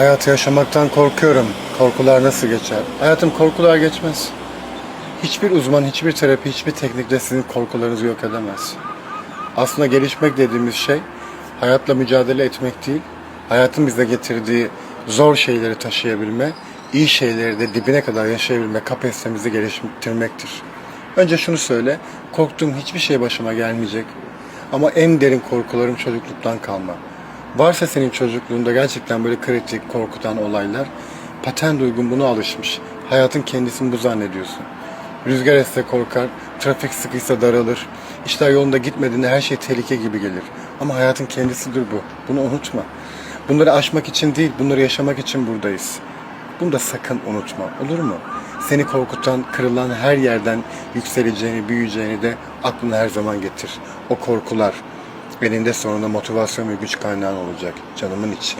Hayatı yaşamaktan korkuyorum. Korkular nasıl geçer? Hayatım korkular geçmez. Hiçbir uzman, hiçbir terapi, hiçbir teknikle sizin korkularınızı yok edemez. Aslında gelişmek dediğimiz şey hayatla mücadele etmek değil, hayatın bize getirdiği zor şeyleri taşıyabilme, iyi şeyleri de dibine kadar yaşayabilme kapasitemizi geliştirmektir. Önce şunu söyle, korktuğum hiçbir şey başıma gelmeyecek. Ama en derin korkularım çocukluktan kalma. Varsa senin çocukluğunda gerçekten böyle kritik, korkutan olaylar, paten duygun buna alışmış. Hayatın kendisini bu zannediyorsun. Rüzgar esse korkar, trafik sıkıysa daralır. İşler yolunda gitmediğinde her şey tehlike gibi gelir. Ama hayatın kendisidir bu. Bunu unutma. Bunları aşmak için değil, bunları yaşamak için buradayız. Bunu da sakın unutma, olur mu? Seni korkutan, kırılan her yerden yükseleceğini, büyüyeceğini de aklına her zaman getir. O korkular eninde sonunda motivasyon ve güç kaynağın olacak canımın içi.